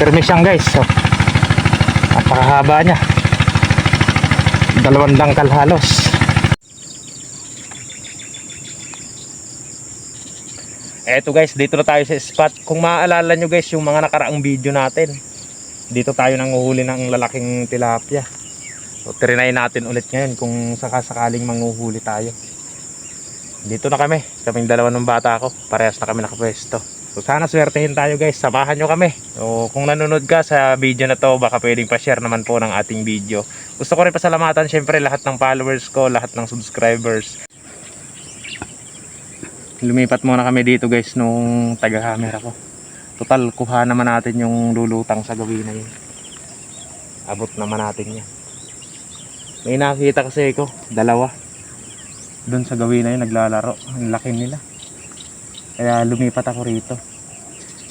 Permis yan guys. So, napakahaba niya. Dalawang dangkal halos. Eto guys, dito na tayo sa spot. Kung maaalala nyo guys, yung mga nakaraang video natin. Dito tayo nanguhuli ng lalaking tilapia. So, trinay natin ulit ngayon kung sakasakaling manguhuli tayo. Dito na kami, kaming dalawa ng bata ko. Parehas na kami nakapwesto. So sana swertehin tayo guys, samahan nyo kami. So kung nanonood ka sa video na to, baka pwedeng pa-share naman po ng ating video. Gusto ko rin pasalamatan syempre lahat ng followers ko, lahat ng subscribers. Lumipat muna kami dito guys nung taga-camera ko. Total, kuha naman natin yung lulutang sa gawin na yun. Abot naman natin yan. May nakita kasi ko, dalawa. Doon sa gawin na yun, naglalaro. Ang laki nila. Kaya lumipat ako rito.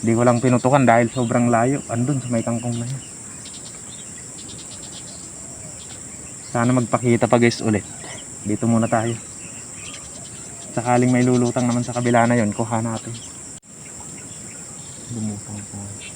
Hindi ko lang pinutukan dahil sobrang layo. Andun sa may kangkong na yun. Sana magpakita pa guys ulit. Dito muna tayo. Sakaling may lulutang naman sa kabila na yun, kuha natin. Lumutang tayo.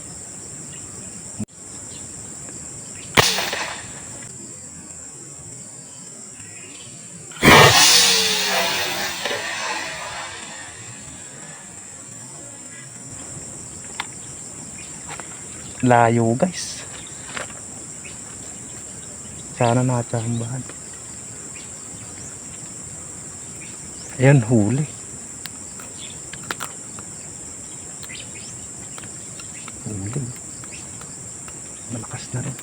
Layo guys. Sana natsambahan. Huli. Huli. Malakas na rin.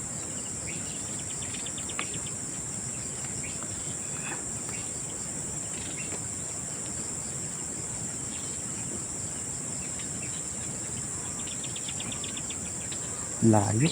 Layo.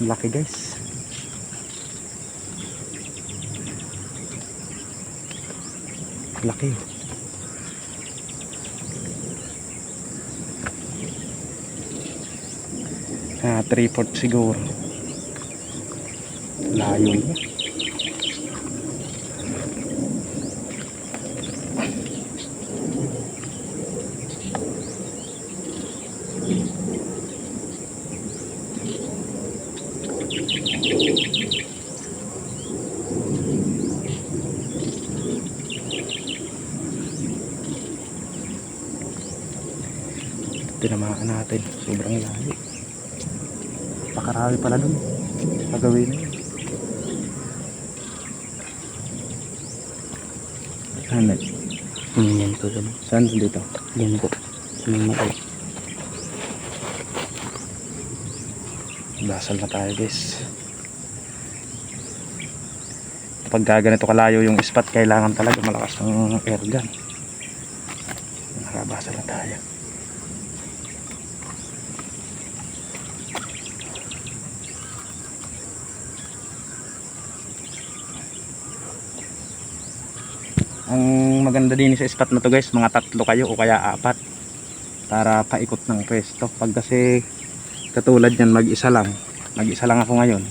Laki guys. Laki. Ah, 3 foot siguro. Layo niya. Tinamaan natin. Sobrang layo. Pakarami pala dun. Pagawin na yun. Saan? Hmm, yan po dun. Saan dito? Yan po. May malaki. Dasal na tayo guys. Kapag ganito kalayo yung spot, kailangan talaga malakas ng air gun. Nakabasal na tayo. Ang maganda din sa spot na to guys, mga tatlo kayo o kaya apat para paikot ng pwesto. Pag kasi katulad yan mag-isa lang. Mag-isa lang ako ngayon.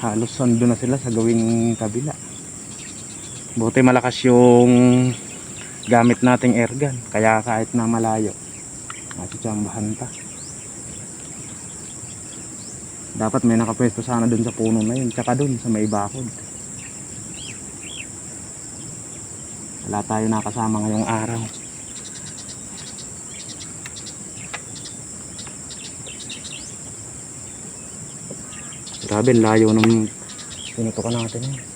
Halos ando na sila sa gawing kabila. Buti malakas yung gamit nating airgun kaya kahit na malayo matitsambahan pa. Dapat may nakapwesto sana dun sa puno na yun tsaka dun sa may bakod wala tayo nakasama ngayong araw Grabe, layo ng pinutukan natin. eh.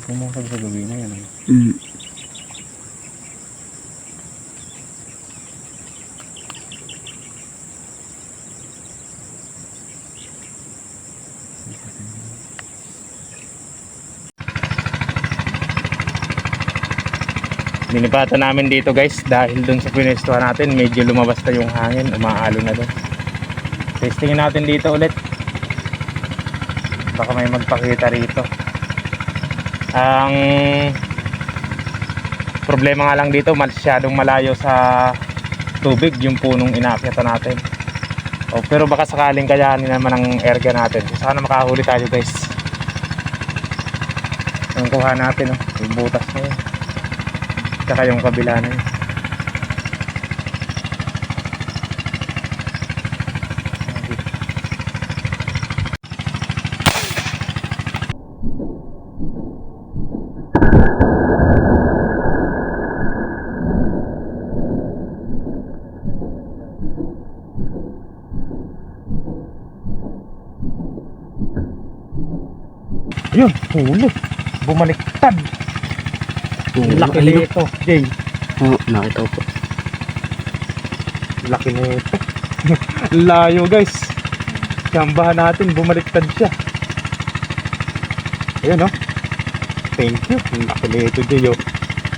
May pumasag sa gabi na yan. Eh. Mm. Binipata namin dito guys dahil dun sa pinestuhan natin medyo lumabas na yung hangin, umaalo na doon. Testingin natin dito ulit. Baka may magpakita rito. Ang problema nga lang dito, masyadong malayo sa tubig yung punong inaakyatan natin. O, pero baka sakaling kayanin naman ang erga natin. So, sana makahuli tayo guys. Yung kuha natin, oh. yung butas na yun. Tsaka yung kabila na yun. Yun, huli. Bumaliktad. Laki nito, Jay. Oo, nakita ko po. Laki nito. Layo guys. Sambahan natin, bumaliktad siya. Ayan oh. Thank you. Laki nito, Jay oh.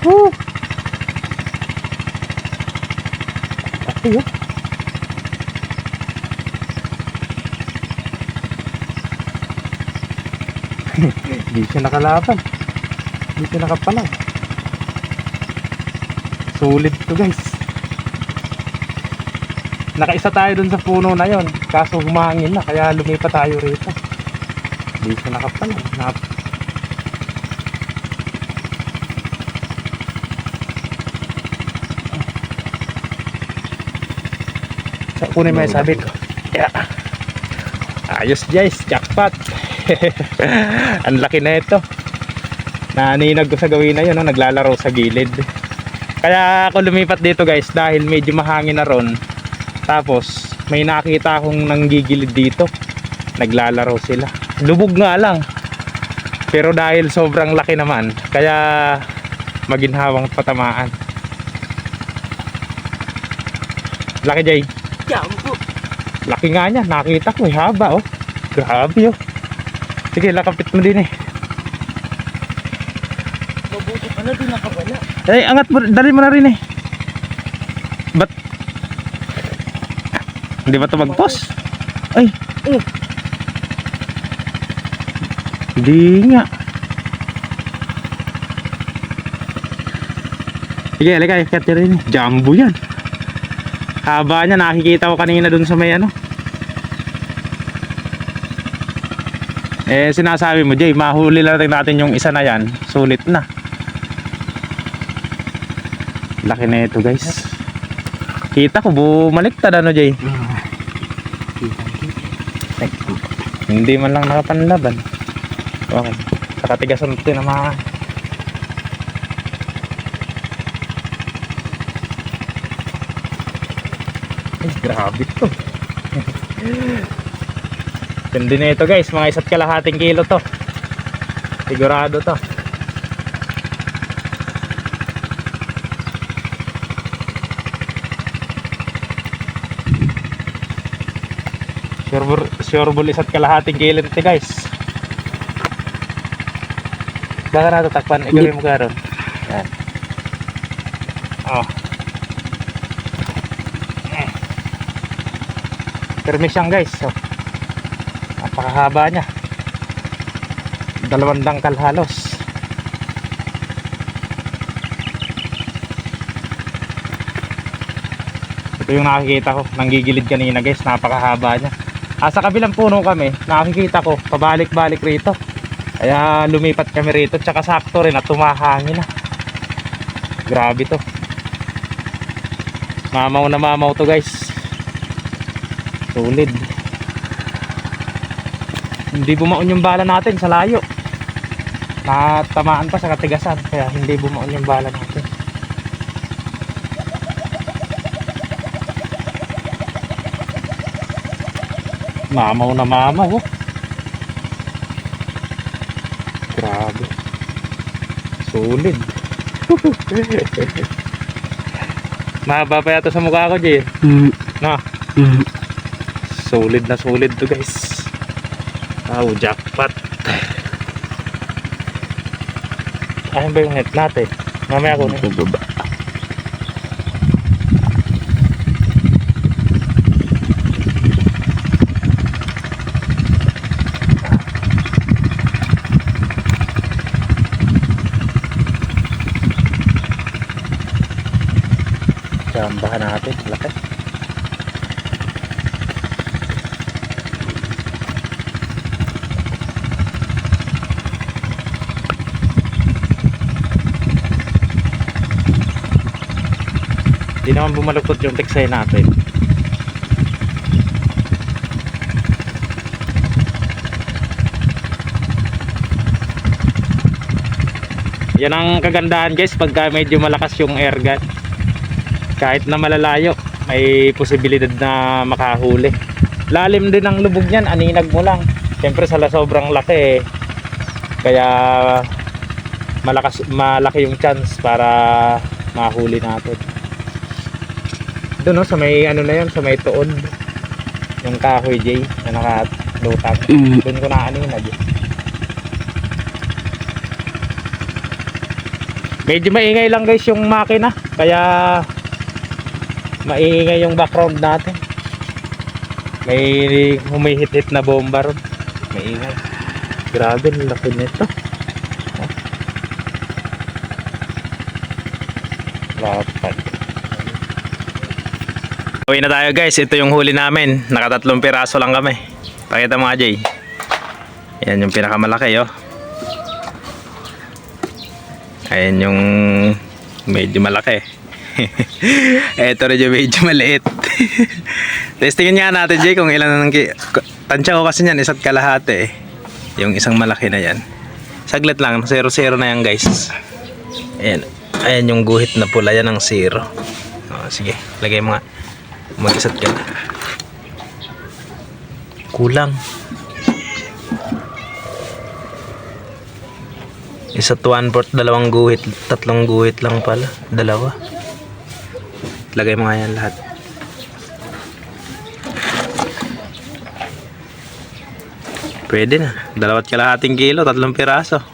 Woo! Laki oh. Hindi siya nakalaban. Hindi siya nakapalag. Sulit to guys. Nakaisa tayo dun sa puno na yon. Kaso humangin na kaya lumipat tayo rito. Hindi siya nakapalag. Nap Sa kunin mo yung sabi ko. Yeah. Ayos guys, jackpot. Ang laki na ito. Naninag ko sa gawin na yun, no? naglalaro sa gilid. Kaya ako lumipat dito guys dahil medyo mahangin na ron. Tapos may nakita akong nanggigilid dito. Naglalaro sila. Lubog nga lang. Pero dahil sobrang laki naman, kaya maginhawang patamaan. Laki Jay. Laki nga niya, nakita ko, haba oh. Grabe oh. Sige, lakapit mo din eh. Mabuti pala din nakabala. Eh, angat mo, dali mo na rin eh. Ba't? Hindi ba ito magpos? Ay. Eh. Hindi nga. Sige, halika, ikat rin. Jumbo yan. Haba niya, nakikita ko kanina dun sa may ano. Eh, sinasabi mo, Jay, mahuli lang natin yung isa na yan. Sulit na. Laki na ito, guys. Kita ko, bumaliktad ano, Jay. Hindi man lang nakapanlaban. Okay. Sa katigasan ito na mga... Ay, grabe to. Tindi na ito guys, mga isa't kalahating kilo to. Sigurado to. Sure, sure bull isa't kalahating kilo ito guys. Baka natatakpan, ikaw yung mukha ron. Yan. Oh. Eh. Permis yan guys. So, napakahaba niya. Dalawang dangkal halos. Ito yung nakikita ko. Nanggigilid kanina guys. Napakahaba niya. Ah, sa kabilang puno kami, nakikita ko, pabalik-balik rito. Kaya lumipat kami rito, tsaka sakto rin at tumahangin na. Grabe to. Mamaw na mamaw to guys. Solid. Hindi bumaon yung bala natin sa layo. Natamaan pa sa katigasan, kaya hindi bumaon yung bala natin. Mamaw na mamaw oh. Grabe. Solid. Mahaba pa yata sa mukha ko, Jay. Mm. Na, Mm. solid na solid to, guys. Oh, jackpot. Ayun ba yung net natin? Mamaya kunin. Sa baba. Sambahan natin. Laki. Hindi naman bumaluktot yung teksay natin. Yan ang kagandahan guys pagka medyo malakas yung air gun kahit na malalayo may posibilidad na makahuli lalim din ang lubog niyan aninag mo lang siyempre sa sobrang laki eh. kaya malakas malaki yung chance para mahuli natin doon no, sa may ano na yan sa may tuon yung kahoy Jay na nakalutang Mm. doon ko na aninag eh. medyo maingay lang guys yung makina. Kaya maingay yung background natin. May humihit-hit na bomba ron. Maingay. Grabe laki nito. Oh. Uwi na tayo guys, ito yung huli namin Nakatatlong piraso lang kami Pakita mo nga Jay Yan yung pinakamalaki oh Ayan yung medyo malaki Eto rin yung medyo maliit. Testingin nga natin, Jay, kung ilan ang... Tansya ko kasi yan, isa't kalahati eh. Yung isang malaki na yan. Saglit lang, 0-0 na yan guys. Ayan. Ayan yung guhit na pula, yan ang 0. Oh, sige, lagay mo nga. Mag-isa't ka na. Kulang. Isa't one fourth, dalawang guhit, tatlong guhit lang pala. Dalawa. Lagay mo nga yan lahat. Pwede na. Dalawat kalahating kilo, tatlong piraso.